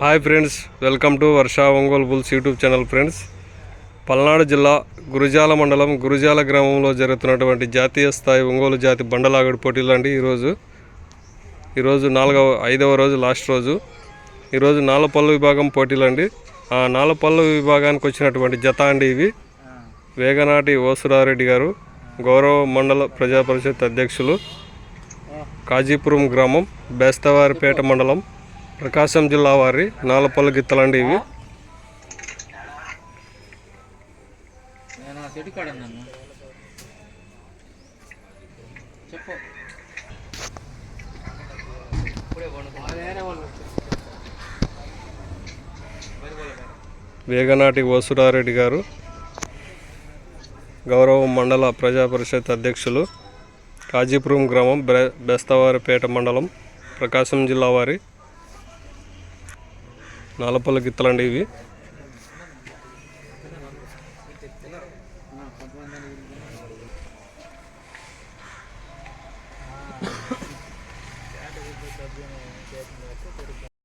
Hi friends welcome to Varsha Ongole bulls YouTube channel friends Palnadu జిల్లా గురుజాల మండలం గురుజాల గ్రామంలో జరుగుతున్నటువంటి జాతీయ స్థాయి ఒంగోలు జాతి బండలాగడి పోటీలు అండి ఈరోజు ఈరోజు నాలుగవ ఐదవ రోజు లాస్ట్ రోజు. ఈరోజు నాలుపల్లు విభాగం పోటీలు అండి ఆ నాలుపల్లు విభాగానికి వచ్చినటువంటి జత అండి ఇవి. వేగనాటి ఓసురారెడ్డి గారు గౌరవ మండల ప్రజా పరిషత్ అధ్యక్షులు కాజీపురం గ్రామం బేస్తవారిపేట మండలం ప్రకాశం జిల్లా వారి నాలపల్లి గిత్తలండి ఇవి. వేగనాటి వసురారెడ్డి గారు గౌరవ మండల ప్రజా పరిషత్ అధ్యక్షులు కాజీపురం గ్రామం బె బెస్తవారిపేట మండలం ప్రకాశం జిల్లా వారి నాలపల్లి గిత్తలండి ఇవి.